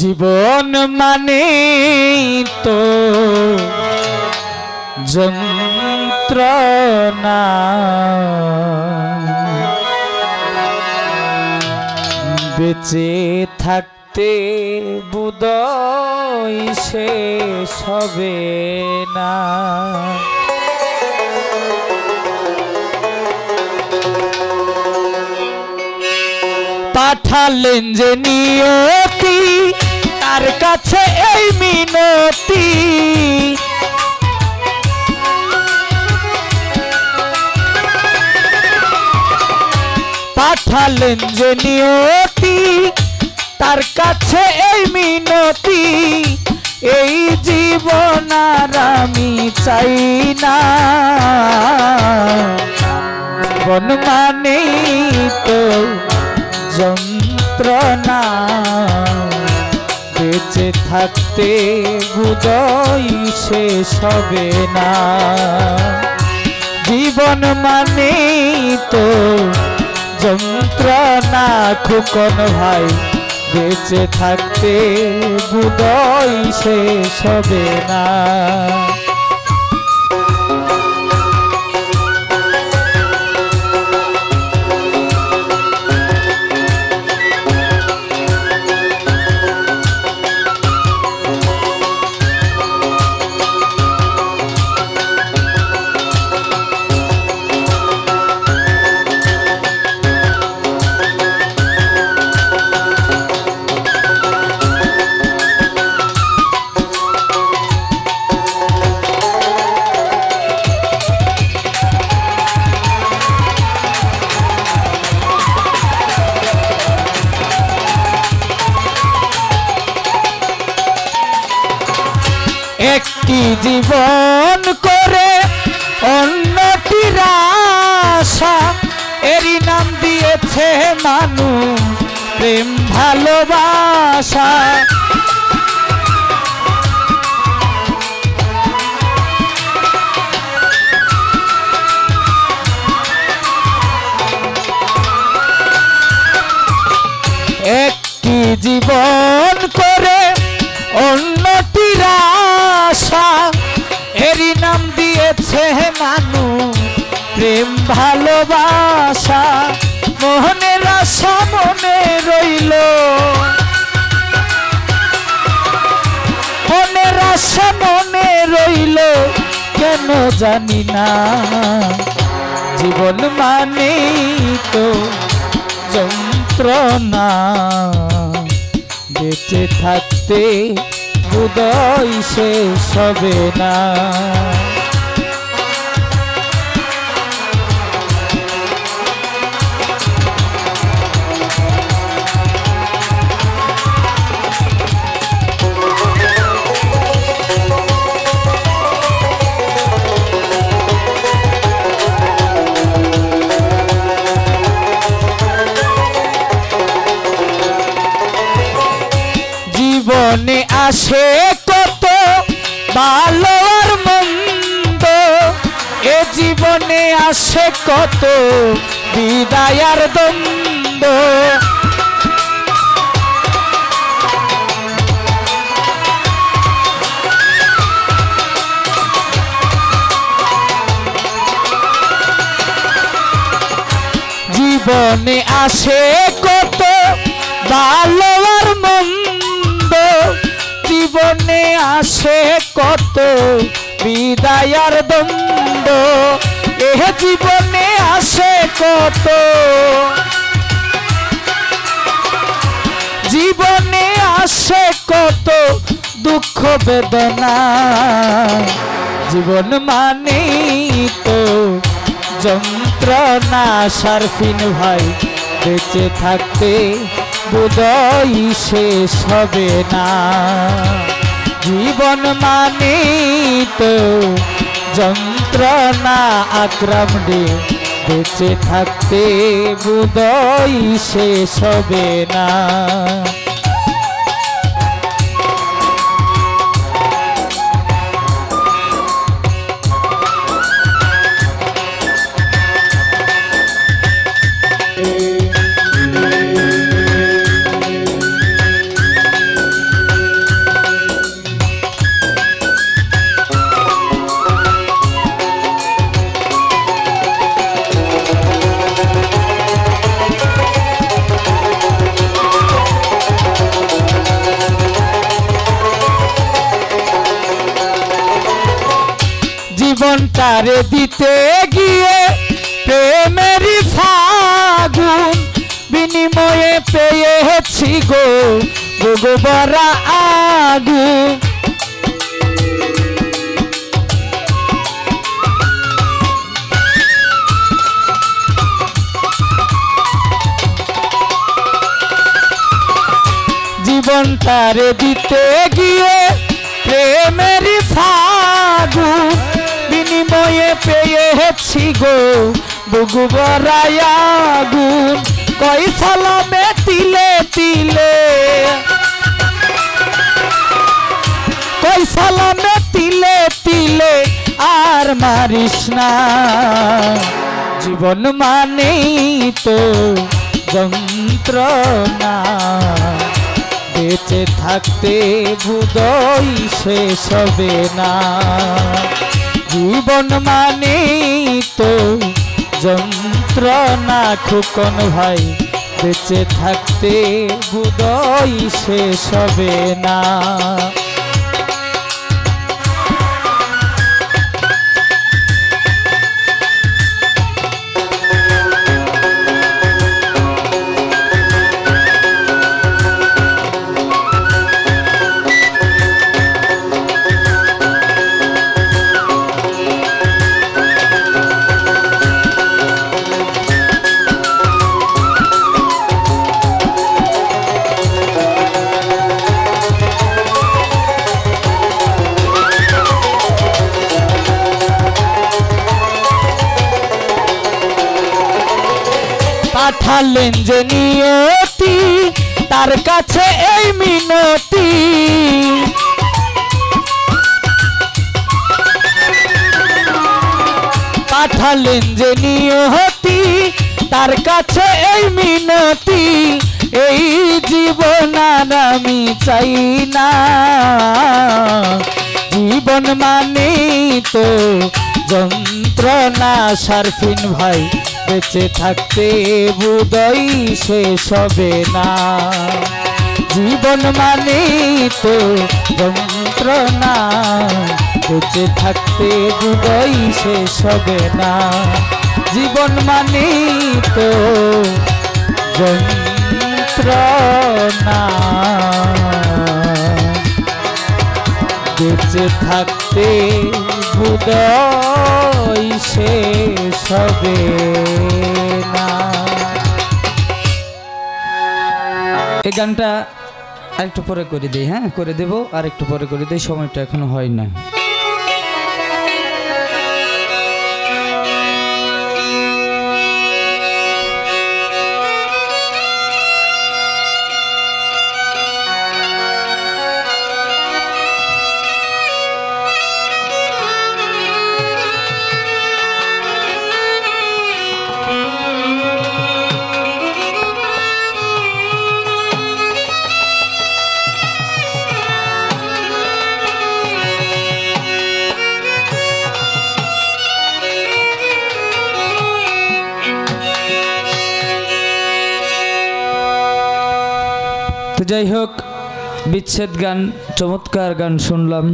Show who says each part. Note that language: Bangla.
Speaker 1: জীবন মানে তো যন্ত্রণা। বেঁচে থাকতে বুদয় শেষ হবে না। পাঠালেন যে নিয়তি তার কাছে এই মিনতি। পাঠালেন যে নিয়তি, তার কাছে এই মিনতি। এই জীবন আর আমি চাই না। জীবন বেঁচে থাকতে বুদয় শেষ হবে না। জীবন মানে তো যন্ত্রণা, খুকন ভাই। বেঁচে থাকতে বুদয় শেষ হবে না। একটি জীবন করে অন্যটি আশা? এরই নাম দিয়েছে মানুষ প্রেম ভালোবাসা। কেন জানি না। জীবন মানে তো যন্ত্রণা। বেঁচে থাকতে উদয় শেষ হবে না। আসে কত ভালো আর মন্দ। এ জীবনে আসে কত বিদায় আর দ্বন্দ্ব। জীবনে আসে কত ভালো আসে কত বিদায়ার দ্বন্দ্ব এ জীবনে আসে কত? জীবনে আসে কত দুঃখ বেদনা? জীবন মানে তো যন্ত্রণা সারফিন ভাই, বেঁচে থাকতে বোধই শেষ হবে না। জীবন মানে তো যন্ত্রণা আক্রম বেঁচে থাকতে বুদয় শেষ হবে না। জীবনটারে দিতে গিয়ে প্রেমেরই ফাগুন বিনিময়ে পেয়েছি গো গোবরা আগুন। জীবনটারে দিতে গিয়ে প্রেমেরই ফাগুন পেয়েছি গো বুগুবরায়াগুন কই ফলমে তিলে তিলে। কই ফলমে তিলে তিলে আর মারিস না। জীবন মানেই তো যন্ত্রণা। বেঁচে থাকতে বুদই শেষ হবে না। জীবন মানে তো যন্ত্রণা খুকন ভাই। বেঁচে থাকতে বুদয় শেষ হবে না। পাঠালেন যে নিয়তি, তার কাছে এই মিনতি। পাঠালেন যে নিয়তি, তার কাছে এই মিনতি। এই জীবন আর আমি চাই না। জীবন মানে তো যন্ত্রণা, সারফিন ভাই। বেঁচে থাকতে বুদই শেষ হবে না। জীবন মানে তো যন্ত্রণা, বেঁচে থাকতে বুদই শেষ হবে না। জীবন মানে তো যন্ত্রণা। বেঁচে থাকতে বুদই শেষ হবে না।
Speaker 2: এই গানটা আরেকটু পরে করে দিই হ্যাঁ? করে দেবো আর একটু পরে করে দিই, সময়টা এখনও হয় না। যাই হোক বিচ্ছেদ গান চমৎকার গান শুনলাম।